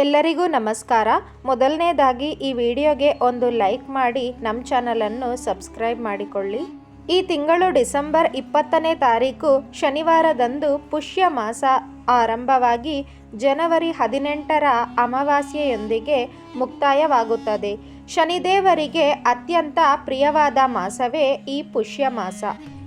ಎಲ್ಲರಿಗೂ ನಮಸ್ಕಾರ. ಮೊದಲನೇದಾಗಿ ಈ ವಿಡಿಯೋಗೆ ಒಂದು ಲೈಕ್ ಮಾಡಿ, ನಮ್ಮ ಚಾನಲನ್ನು ಸಬ್ಸ್ಕ್ರೈಬ್ ಮಾಡಿಕೊಳ್ಳಿ. ಈ ತಿಂಗಳು ಡಿಸೆಂಬರ್ ಇಪ್ಪತ್ತನೇ ತಾರೀಕು, ಶನಿವಾರದಂದು ಪುಷ್ಯ ಮಾಸ ಆರಂಭವಾಗಿ ಜನವರಿ ಹದಿನೆಂಟರ ಅಮಾವಾಸ್ಯೆಯೊಂದಿಗೆ ಮುಕ್ತಾಯವಾಗುತ್ತದೆ. ಶನಿದೇವರಿಗೆ ಅತ್ಯಂತ ಪ್ರಿಯವಾದ ಮಾಸವೇ ಈ ಪುಷ್ಯ ಮಾಸ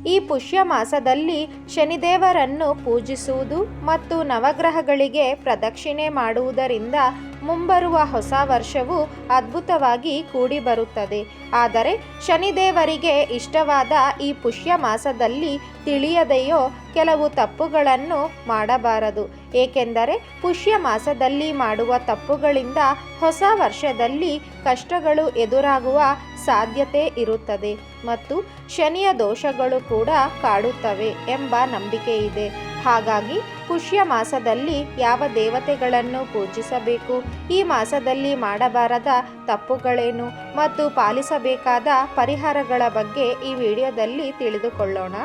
ಈ ಪುಷ್ಯ ಮಾಸದಲ್ಲಿ ಶನಿದೇವರನ್ನು ಪೂಜಿಸುವುದು ಮತ್ತು ನವಗ್ರಹಗಳಿಗೆ ಪ್ರದಕ್ಷಿಣೆ ಮಾಡುವುದರಿಂದ ಮುಂಬರುವ ಹೊಸ ವರ್ಷವು ಅದ್ಭುತವಾಗಿ ಕೂಡಿ ಬರುತ್ತದೆ ಆದರೆ ಶನಿದೇವರಿಗೆ ಇಷ್ಟವಾದ ಈ ಪುಷ್ಯ ಮಾಸದಲ್ಲಿ ತಿಳಿಯದೆಯೋ ಕೆಲವು ತಪ್ಪುಗಳನ್ನು ಮಾಡಬಾರದು. ಏಕೆಂದರೆ ಪುಷ್ಯ ಮಾಸದಲ್ಲಿ ಮಾಡುವ ತಪ್ಪುಗಳಿಂದ ಹೊಸ ವರ್ಷದಲ್ಲಿ ಕಷ್ಟಗಳು ಎದುರಾಗುವ ಸಾಧ್ಯತೆ ಇರುತ್ತದೆ. ಮತ್ತು ಶನಿಯ ದೋಷಗಳು ಕೂಡ ಕಾಡುತ್ತವೆ ಎಂಬ ನಂಬಿಕೆ ಇದೆ ಹಾಗಾಗಿ ಪುಷ್ಯ ಮಾಸದಲ್ಲಿ ಯಾವ ದೇವತೆಗಳನ್ನು ಪೂಜಿಸಬೇಕು, ಈ ಮಾಸದಲ್ಲಿ ಮಾಡಬಾರದ ತಪ್ಪುಗಳೇನು ಮತ್ತು ಪಾಲಿಸಬೇಕಾದ ಪರಿಹಾರಗಳ ಬಗ್ಗೆ ಈ ವಿಡಿಯೋದಲ್ಲಿ ತಿಳಿದುಕೊಳ್ಳೋಣ.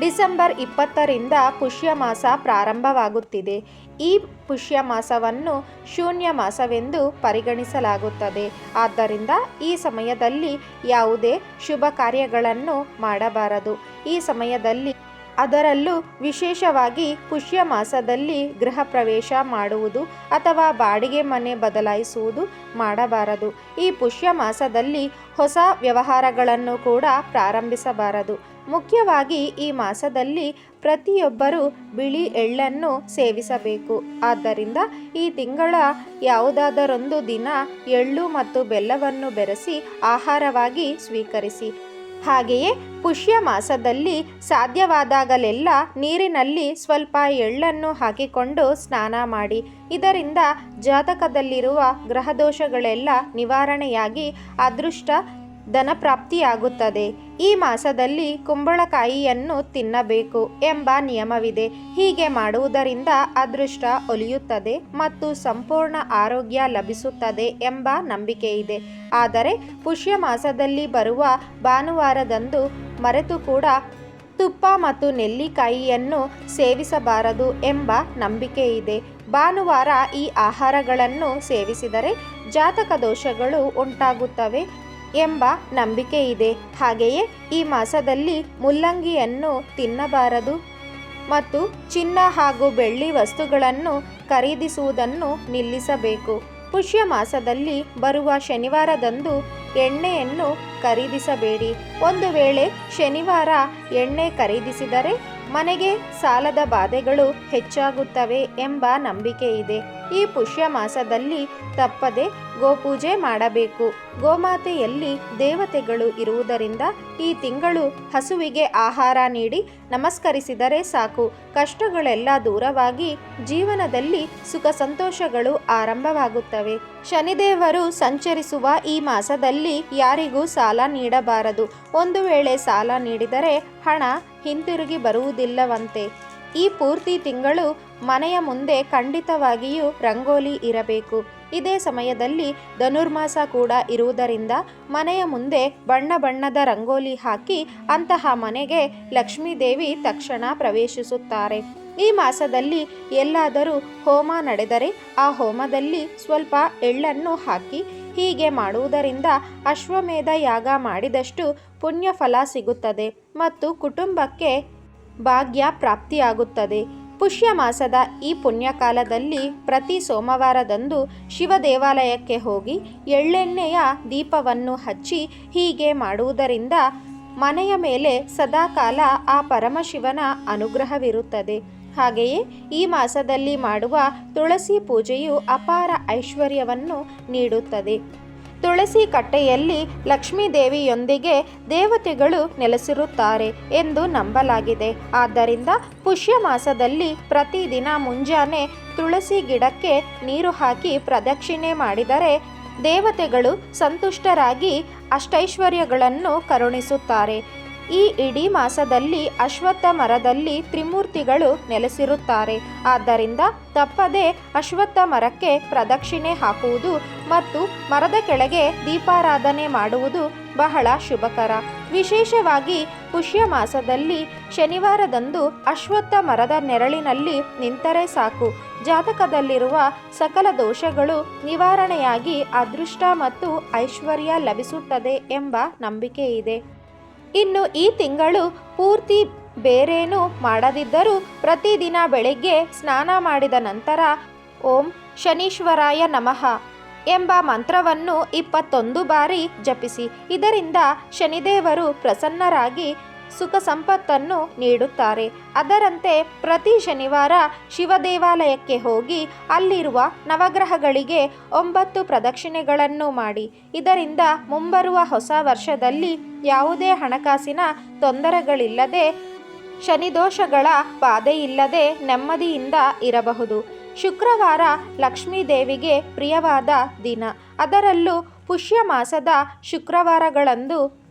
ಡಿಸೆಂಬರ್ ಇಪ್ಪತ್ತರಿಂದ ಪುಷ್ಯ ಮಾಸ ಪ್ರಾರಂಭವಾಗುತ್ತಿದೆ. ಈ ಪುಷ್ಯ ಮಾಸವನ್ನು ಶೂನ್ಯ ಮಾಸವೆಂದು ಪರಿಗಣಿಸಲಾಗುತ್ತದೆ. ಆದ್ದರಿಂದ ಈ ಸಮಯದಲ್ಲಿ ಯಾವುದೇ ಶುಭ ಕಾರ್ಯಗಳನ್ನು ಮಾಡಬಾರದು. ಈ ಸಮಯದಲ್ಲಿ ಅದರಲ್ಲೂ ವಿಶೇಷವಾಗಿ ಪುಷ್ಯ ಮಾಸದಲ್ಲಿ ಗೃಹ ಪ್ರವೇಶ ಮಾಡುವುದು ಅಥವಾ ಬಾಡಿಗೆ ಮನೆ ಬದಲಾಯಿಸುವುದು ಮಾಡಬಾರದು. ಈ ಪುಷ್ಯ ಮಾಸದಲ್ಲಿ ಹೊಸ ವ್ಯವಹಾರಗಳನ್ನು ಕೂಡ ಪ್ರಾರಂಭಿಸಬಾರದು. ಮುಖ್ಯವಾಗಿ ಈ ಮಾಸದಲ್ಲಿ ಪ್ರತಿಯೊಬ್ಬರೂ ಬಿಳಿ ಎಳ್ಳನ್ನು ಸೇವಿಸಬೇಕು. ಆದ್ದರಿಂದ ಈ ತಿಂಗಳ ಯಾವುದಾದರೊಂದು ದಿನ ಎಳ್ಳು ಮತ್ತು ಬೆಲ್ಲವನ್ನು ಬೆರೆಸಿ ಆಹಾರವಾಗಿ ಸ್ವೀಕರಿಸಿ. ಹಾಗೆಯೇ ಪುಷ್ಯ ಮಾಸದಲ್ಲಿ ಸಾಧ್ಯವಾದಾಗಲೆಲ್ಲ ನೀರಿನಲ್ಲಿ ಸ್ವಲ್ಪ ಎಳ್ಳನ್ನು ಹಾಕಿಕೊಂಡು ಸ್ನಾನ ಮಾಡಿ. ಇದರಿಂದ ಜಾತಕದಲ್ಲಿರುವ ಗ್ರಹದೋಷಗಳೆಲ್ಲ ನಿವಾರಣೆಯಾಗಿ ಅದೃಷ್ಟ ಧನಪ್ರಾಪ್ತಿಯಾಗುತ್ತದೆ. ಈ ಮಾಸದಲ್ಲಿ ಕುಂಬಳಕಾಯಿಯನ್ನು ತಿನ್ನಬೇಕು ಎಂಬ ನಿಯಮವಿದೆ. ಹೀಗೆ ಮಾಡುವುದರಿಂದ ಅದೃಷ್ಟ ಒಲಿಯುತ್ತದೆ ಮತ್ತು ಸಂಪೂರ್ಣ ಆರೋಗ್ಯ ಲಭಿಸುತ್ತದೆ ಎಂಬ ನಂಬಿಕೆ ಇದೆ ಆದರೆ ಪುಷ್ಯ ಮಾಸದಲ್ಲಿ ಬರುವ ಭಾನುವಾರದಂದು ಮರೆತು ಕೂಡ ತುಪ್ಪ ಮತ್ತು ನೆಲ್ಲಿಕಾಯಿಯನ್ನು ಸೇವಿಸಬಾರದು ಎಂಬ ನಂಬಿಕೆ ಇದೆ ಭಾನುವಾರ ಈ ಆಹಾರಗಳನ್ನು ಸೇವಿಸಿದರೆ ಜಾತಕ ದೋಷಗಳು ಉಂಟಾಗುತ್ತವೆ. ಎಂಬ ನಂಬಿಕೆ ಇದೆ. ಹಾಗೆಯೇ ಈ ಮಾಸದಲ್ಲಿ ಮುಲ್ಲಂಗಿಯನ್ನು ತಿನ್ನಬಾರದು ಮತ್ತು ಚಿನ್ನ ಹಾಗೂ ಬೆಳ್ಳಿ ವಸ್ತುಗಳನ್ನು ಖರೀದಿಸುವುದನ್ನು ನಿಲ್ಲಿಸಬೇಕು. ಪುಷ್ಯ ಮಾಸದಲ್ಲಿ ಬರುವ ಶನಿವಾರದಂದು ಎಣ್ಣೆಯನ್ನು ಖರೀದಿಸಬೇಡಿ. ಒಂದು ವೇಳೆ ಶನಿವಾರ ಎಣ್ಣೆ ಖರೀದಿಸಿದರೆ ಮನೆಗೆ ಸಾಲದ ಬಾಧೆಗಳು ಹೆಚ್ಚಾಗುತ್ತವೆ ಎಂಬ ನಂಬಿಕೆ ಇದೆ. ಈ ಪುಷ್ಯ ಮಾಸದಲ್ಲಿ ತಪ್ಪದೆ ಗೋಪೂಜೆ ಮಾಡಬೇಕು. ಗೋಮಾತೆಯಲ್ಲಿ ದೇವತೆಗಳು ಇರುವುದರಿಂದ ಈ ತಿಂಗಳು ಹಸುವಿಗೆ ಆಹಾರ ನೀಡಿ ನಮಸ್ಕರಿಸಿದರೆ ಸಾಕು. ಕಷ್ಟಗಳೆಲ್ಲ ದೂರವಾಗಿ ಜೀವನದಲ್ಲಿ ಸುಖ ಸಂತೋಷಗಳು ಆರಂಭವಾಗುತ್ತವೆ. ಶನಿದೇವರು ಸಂಚರಿಸುವ ಈ ಮಾಸದಲ್ಲಿ ಯಾರಿಗೂ ಸಾಲ ನೀಡಬಾರದು. ಒಂದು ವೇಳೆ ಸಾಲ ನೀಡಿದರೆ ಹಣ ಹಿಂತಿರುಗಿ ಬರುವುದಿಲ್ಲವಂತೆ. ಈ ಪೂರ್ತಿ ತಿಂಗಳು ಮನೆಯ ಮುಂದೆ ಖಂಡಿತವಾಗಿಯೂ ರಂಗೋಲಿ ಇರಬೇಕು. ಇದೇ ಸಮಯದಲ್ಲಿ ಧನುರ್ಮಾಸ ಕೂಡ ಇರುವುದರಿಂದ ಮನೆಯ ಮುಂದೆ ಬಣ್ಣ ಬಣ್ಣದ ರಂಗೋಲಿ ಹಾಕಿ ಅಂತಹ ಮನೆಗೆ ಲಕ್ಷ್ಮೀದೇವಿ ತಕ್ಷಣ ಪ್ರವೇಶಿಸುತ್ತಾರೆ. ಈ ಮಾಸದಲ್ಲಿ ಎಲ್ಲಾದರೂ ಹೋಮ ನಡೆದರೆ ಆ ಹೋಮದಲ್ಲಿ ಸ್ವಲ್ಪ ಎಳ್ಳನ್ನು ಹಾಕಿ ಹೀಗೆ ಮಾಡುವುದರಿಂದ ಅಶ್ವಮೇಧ ಯಾಗ ಮಾಡಿದಷ್ಟು ಪುಣ್ಯಫಲ ಸಿಗುತ್ತದೆ ಮತ್ತು ಕುಟುಂಬಕ್ಕೆ ಭಾಗ್ಯ ಪ್ರಾಪ್ತಿಯಾಗುತ್ತದೆ. ಪುಷ್ಯ ಮಾಸದ ಈ ಪುಣ್ಯಕಾಲದಲ್ಲಿ ಪ್ರತಿ ಸೋಮವಾರದಂದು ಶಿವ ದೇವಾಲಯಕ್ಕೆ ಹೋಗಿ ಎಳ್ಳೆಣ್ಣೆಯ ದೀಪವನ್ನು ಹಚ್ಚಿ ಹೀಗೆ ಮಾಡುವುದರಿಂದ ಮನೆಯ ಮೇಲೆ ಸದಾಕಾಲ ಆ ಪರಮಶಿವನ ಅನುಗ್ರಹವಿರುತ್ತದೆ. ಹಾಗೆಯೇ ಈ ಮಾಸದಲ್ಲಿ ಮಾಡುವ ತುಳಸಿ ಪೂಜೆಯು ಅಪಾರ ಐಶ್ವರ್ಯವನ್ನು ನೀಡುತ್ತದೆ. ತುಳಸಿ ಕಟ್ಟೆಯಲ್ಲಿ ಲಕ್ಷ್ಮೀದೇವಿಯೊಂದಿಗೆ ದೇವತೆಗಳು ನೆಲೆಸಿರುತ್ತಾರೆ ಎಂದು ನಂಬಲಾಗಿದೆ. ಆದ್ದರಿಂದ ಪುಷ್ಯ ಮಾಸದಲ್ಲಿ ಪ್ರತಿದಿನ ಮುಂಜಾನೆ ತುಳಸಿ ಗಿಡಕ್ಕೆ ನೀರು ಹಾಕಿ ಪ್ರದಕ್ಷಿಣೆ ಮಾಡಿದರೆ ದೇವತೆಗಳು ಸಂತುಷ್ಟರಾಗಿ ಅಷ್ಟೈಶ್ವರ್ಯಗಳನ್ನು ಕರುಣಿಸುತ್ತಾರೆ. ಈ ಇಡೀ ಮಾಸದಲ್ಲಿ ಅಶ್ವತ್ಥ ಮರದಲ್ಲಿ ತ್ರಿಮೂರ್ತಿಗಳು ನೆಲೆಸಿರುತ್ತಾರೆ. ಆದ್ದರಿಂದ ತಪ್ಪದೆ ಅಶ್ವತ್ಥ ಮರಕ್ಕೆ ಪ್ರದಕ್ಷಿಣೆ ಹಾಕುವುದು ಮತ್ತು ಮರದ ಕೆಳಗೆ ದೀಪಾರಾಧನೆ ಮಾಡುವುದು ಬಹಳ ಶುಭಕರ. ವಿಶೇಷವಾಗಿ ಪುಷ್ಯ ಮಾಸದಲ್ಲಿ ಶನಿವಾರದಂದು ಅಶ್ವತ್ಥ ಮರದ ನೆರಳಿನಲ್ಲಿ ನಿಂತರೆ ಸಾಕು. ಜಾತಕದಲ್ಲಿರುವ ಸಕಲ ದೋಷಗಳು ನಿವಾರಣೆಯಾಗಿ ಅದೃಷ್ಟ ಮತ್ತು ಐಶ್ವರ್ಯ ಲಭಿಸುತ್ತದೆ ಎಂಬ ನಂಬಿಕೆ ಇದೆ ಇನ್ನು ಈ ತಿಂಗಳು ಪೂರ್ತಿ ಬೇರೇನೂ ಮಾಡದಿದ್ದರೂ ಪ್ರತಿದಿನ ಬೆಳಿಗ್ಗೆ ಸ್ನಾನ ಮಾಡಿದ ನಂತರ ಓಂ ಶನೀಶ್ವರಾಯ ನಮಃ ಎಂಬ ಮಂತ್ರವನ್ನು ಇಪ್ಪತ್ತೊಂದು ಬಾರಿ ಜಪಿಸಿ. ಇದರಿಂದ ಶನಿದೇವರು ಪ್ರಸನ್ನರಾಗಿ ಸುಖ ಸಂಪತ್ತನ್ನು ನೀಡುತ್ತಾರೆ. ಅದರಂತೆ ಪ್ರತಿ ಶನಿವಾರ ಶಿವ ದೇವಾಲಯಕ್ಕೆ ಹೋಗಿ ಅಲ್ಲಿರುವ ನವಗ್ರಹಗಳಿಗೆ ಒಂಬತ್ತು ಪ್ರದಕ್ಷಿಣೆಗಳನ್ನು ಮಾಡಿ. ಇದರಿಂದ ಮುಂಬರುವ ಹೊಸ ವರ್ಷದಲ್ಲಿ ಯಾವುದೇ ಹಣಕಾಸಿನ ತೊಂದರೆಗಳಿಲ್ಲದೆ, ಶನಿದೋಷಗಳ ಬಾಧೆಯಿಲ್ಲದೆ ನೆಮ್ಮದಿಯಿಂದ ಇರಬಹುದು. ಶುಕ್ರವಾರ ಲಕ್ಷ್ಮೀ ದೇವಿಗೆ ಪ್ರಿಯವಾದ ದಿನ. ಅದರಲ್ಲೂ ಪುಷ್ಯ ಮಾಸದ ಶುಕ್ರವಾರಗಳಂದು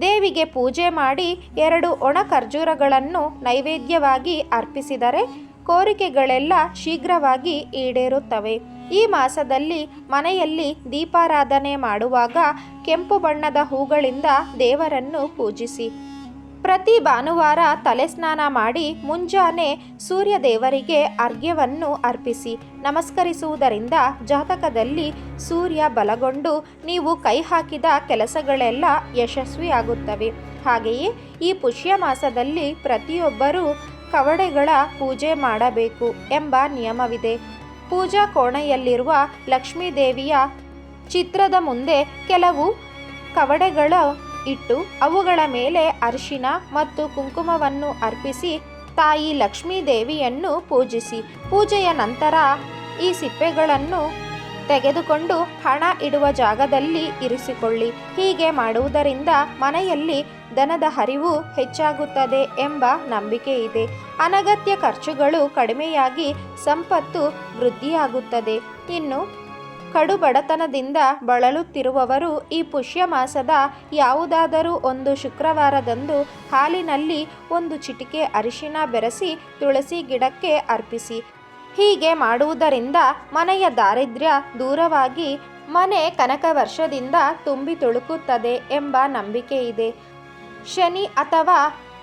ದೇವಿಗೆ ಪೂಜೆ ಮಾಡಿ ಎರಡು ಒಣ ಖರ್ಜೂರಗಳನ್ನು ನೈವೇದ್ಯವಾಗಿ ಅರ್ಪಿಸಿದರೆ ಕೋರಿಕೆಗಳೆಲ್ಲ ಶೀಘ್ರವಾಗಿ ಈಡೇರುತ್ತವೆ. ಈ ಮಾಸದಲ್ಲಿ ಮನೆಯಲ್ಲಿ ದೀಪಾರಾಧನೆ ಮಾಡುವಾಗ ಕೆಂಪು ಬಣ್ಣದ ಹೂಗಳಿಂದ ದೇವರನ್ನು ಪೂಜಿಸಿ. ಪ್ರತಿ ಭಾನುವಾರ ತಲೆಸ್ನಾನ ಮಾಡಿ ಮುಂಜಾನೆ ಸೂರ್ಯ ದೇವರಿಗೆ ಅರ್ಘ್ಯವನ್ನು ಅರ್ಪಿಸಿ ನಮಸ್ಕರಿಸುವುದರಿಂದ ಜಾತಕದಲ್ಲಿ ಸೂರ್ಯ ಬಲಗೊಂಡು ನೀವು ಕೈ ಹಾಕಿದ ಕೆಲಸಗಳೆಲ್ಲ ಯಶಸ್ವಿಯಾಗುತ್ತವೆ. ಹಾಗೆಯೇ ಈ ಪುಷ್ಯ ಮಾಸದಲ್ಲಿ ಪ್ರತಿಯೊಬ್ಬರೂ ಕವಡೆಗಳ ಪೂಜೆ ಮಾಡಬೇಕು ಎಂಬ ನಿಯಮವಿದೆ. ಪೂಜಾ ಕೋಣೆಯಲ್ಲಿರುವ ಲಕ್ಷ್ಮೀದೇವಿಯ ಚಿತ್ರದ ಮುಂದೆ ಕೆಲವು ಕವಡೆಗಳ ಇಟ್ಟು ಅವುಗಳ ಮೇಲೆ ಅರಿಶಿನ ಮತ್ತು ಕುಂಕುಮವನ್ನು ಅರ್ಪಿಸಿ ತಾಯಿ ಲಕ್ಷ್ಮೀ ದೇವಿಯನ್ನು ಪೂಜಿಸಿ. ಪೂಜೆಯ ನಂತರ ಈ ಸಿಪ್ಪೆಗಳನ್ನು ತೆಗೆದುಕೊಂಡು ಹಣ ಇಡುವ ಜಾಗದಲ್ಲಿ ಇರಿಸಿಕೊಳ್ಳಿ. ಹೀಗೆ ಮಾಡುವುದರಿಂದ ಮನೆಯಲ್ಲಿ ದನದ ಹರಿವು ಹೆಚ್ಚಾಗುತ್ತದೆ ಎಂಬ ನಂಬಿಕೆ ಇದೆ ಅನಗತ್ಯ ಖರ್ಚುಗಳು ಕಡಿಮೆಯಾಗಿ ಸಂಪತ್ತು ವೃದ್ಧಿಯಾಗುತ್ತದೆ. ಇನ್ನು ಕಡು ಬಡತನದಿಂದ ಬಳಲುತ್ತಿರುವವರು ಈ ಪುಷ್ಯ ಮಾಸದ ಯಾವುದಾದರೂ ಒಂದು ಶುಕ್ರವಾರದಂದು ಹಾಲಿನಲ್ಲಿ ಒಂದು ಚಿಟಿಕೆ ಅರಿಶಿನ ಬೆರೆಸಿ ತುಳಸಿ ಗಿಡಕ್ಕೆ ಅರ್ಪಿಸಿ. ಹೀಗೆ ಮಾಡುವುದರಿಂದ ಮನೆಯ ದಾರಿದ್ರ್ಯ ದೂರವಾಗಿ ಮನೆ ಕನಕ ವರ್ಷದಿಂದ ತುಂಬಿ ತುಳುಕುತ್ತದೆ ಎಂಬ ನಂಬಿಕೆ ಇದೆ ಶನಿ ಅಥವಾ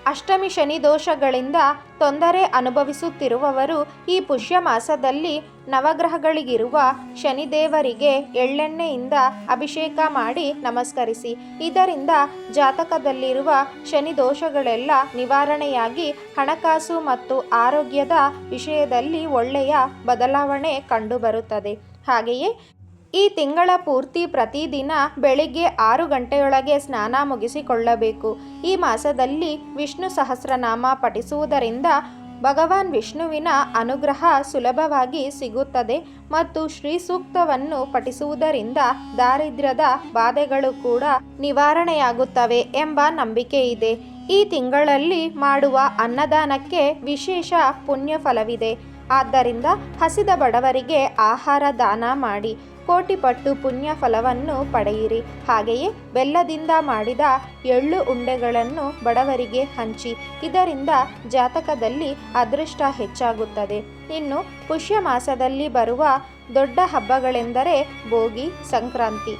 ಅಷ್ಟಮಿ ಶನಿ ದೋಷಗಳಿಂದ ತೊಂದರೆ ಅನುಭವಿಸುತ್ತಿರುವವರು ಈ ಪುಷ್ಯ ಮಾಸದಲ್ಲಿ ನವಗ್ರಹಗಳಿಗಿರುವ ಶನಿದೇವರಿಗೆ ಎಳ್ಳೆಣ್ಣೆಯಿಂದ ಅಭಿಷೇಕ ಮಾಡಿ ನಮಸ್ಕರಿಸಿ. ಇದರಿಂದ ಜಾತಕದಲ್ಲಿರುವ ಶನಿ ದೋಷಗಳೆಲ್ಲ ನಿವಾರಣೆಯಾಗಿ ಹಣಕಾಸು ಮತ್ತು ಆರೋಗ್ಯದ ವಿಷಯದಲ್ಲಿ ಒಳ್ಳೆಯ ಬದಲಾವಣೆ ಕಂಡುಬರುತ್ತದೆ. ಹಾಗೆಯೇ ಈ ತಿಂಗಳ ಪೂರ್ತಿ ಪ್ರತಿದಿನ ಬೆಳಿಗ್ಗೆ ಆರು ಗಂಟೆಯೊಳಗೆ ಸ್ನಾನ ಮುಗಿಸಿಕೊಳ್ಳಬೇಕು. ಈ ಮಾಸದಲ್ಲಿ ವಿಷ್ಣು ಸಹಸ್ರನಾಮ ಪಠಿಸುವುದರಿಂದ ಭಗವಾನ್ ವಿಷ್ಣುವಿನ ಅನುಗ್ರಹ ಸುಲಭವಾಗಿ ಸಿಗುತ್ತದೆ ಮತ್ತು ಶ್ರೀ ಸೂಕ್ತವನ್ನು ಪಠಿಸುವುದರಿಂದ ದಾರಿದ್ರ್ಯದ ಬಾಧೆಗಳು ಕೂಡ ನಿವಾರಣೆಯಾಗುತ್ತವೆ ಎಂಬ ನಂಬಿಕೆ ಇದೆ ಈ ತಿಂಗಳಲ್ಲಿ ಮಾಡುವ ಅನ್ನದಾನಕ್ಕೆ ವಿಶೇಷ ಪುಣ್ಯ ಫಲವಿದೆ ಆದ್ದರಿಂದ ಹಸಿದ ಬಡವರಿಗೆ ಆಹಾರ ದಾನ ಮಾಡಿ. ಕೋಟಿ ಪಟ್ಟು ಪುಣ್ಯ ಫಲವನ್ನು ಪಡೆಯಿರಿ. ಹಾಗೆಯೇ ಬೆಲ್ಲದಿಂದ ಮಾಡಿದ ಎಳ್ಳು ಉಂಡೆಗಳನ್ನು ಬಡವರಿಗೆ ಹಂಚಿ, ಇದರಿಂದ ಜಾತಕದಲ್ಲಿ ಅದೃಷ್ಟ ಹೆಚ್ಚಾಗುತ್ತದೆ. ಇನ್ನು ಪುಷ್ಯ ಮಾಸದಲ್ಲಿ ಬರುವ ದೊಡ್ಡ ಹಬ್ಬಗಳೆಂದರೆ ಭೋಗಿ ಸಂಕ್ರಾಂತಿ.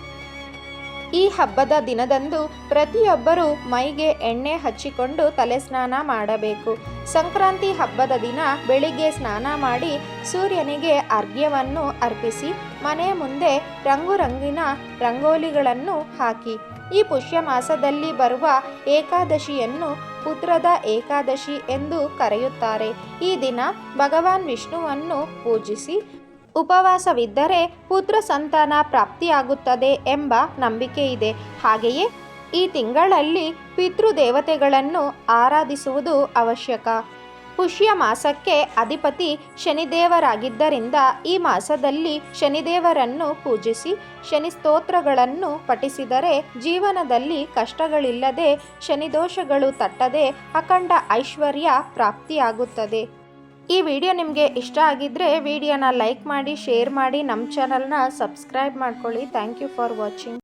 ಈ ಹಬ್ಬದ ದಿನದಂದು ಪ್ರತಿಯೊಬ್ಬರೂ ಮೈಗೆ ಎಣ್ಣೆ ಹಚ್ಚಿಕೊಂಡು ತಲೆ ಸ್ನಾನ ಮಾಡಬೇಕು. ಸಂಕ್ರಾಂತಿ ಹಬ್ಬದ ದಿನ ಬೆಳಿಗ್ಗೆ ಸ್ನಾನ ಮಾಡಿ ಸೂರ್ಯನಿಗೆ ಅರ್ಘ್ಯವನ್ನು ಅರ್ಪಿಸಿ ಮನೆಯ ಮುಂದೆ ರಂಗು ರಂಗಿನ ರಂಗೋಲಿಗಳನ್ನು ಹಾಕಿ. ಈ ಪುಷ್ಯ ಮಾಸದಲ್ಲಿ ಬರುವ ಏಕಾದಶಿಯನ್ನು ಪುತ್ರದ ಏಕಾದಶಿ ಎಂದು ಕರೆಯುತ್ತಾರೆ. ಈ ದಿನ ಭಗವಾನ್ ವಿಷ್ಣುವನ್ನು ಪೂಜಿಸಿ ಉಪವಾಸವಿದ್ದರೆ ಪುತ್ರ ಸಂತಾನ ಪ್ರಾಪ್ತಿಯಾಗುತ್ತದೆ ಎಂಬ ನಂಬಿಕೆ ಇದೆ. ಹಾಗೆಯೇ ಈ ತಿಂಗಳಲ್ಲಿ ಪಿತೃದೇವತೆಗಳನ್ನು ಆರಾಧಿಸುವುದು ಅವಶ್ಯಕ. ಪುಷ್ಯ ಮಾಸಕ್ಕೆ ಅಧಿಪತಿ ಶನಿದೇವರಾಗಿದ್ದರಿಂದ ಈ ಮಾಸದಲ್ಲಿ ಶನಿದೇವರನ್ನು ಪೂಜಿಸಿ ಶನಿ ಸ್ತೋತ್ರಗಳನ್ನು ಪಠಿಸಿದರೆ ಜೀವನದಲ್ಲಿ ಕಷ್ಟಗಳಿಲ್ಲದೆ ಶನಿದೋಷಗಳು ತಟ್ಟದೆ ಅಖಂಡ ಐಶ್ವರ್ಯ ಪ್ರಾಪ್ತಿಯಾಗುತ್ತದೆ. ಈ ವಿಡಿಯೋ ನಿಮಗೆ ಇಷ್ಟ ಆಗಿದ್ದರೆ ವಿಡಿಯೋನ ಲೈಕ್ ಮಾಡಿ, ಶೇರ್ ಮಾಡಿ, ನಮ್ಮ ಚಾನಲ್ನ ಸಬ್ಸ್ಕ್ರೈಬ್ ಮಾಡ್ಕೊಳ್ಳಿ. Thank you for watching.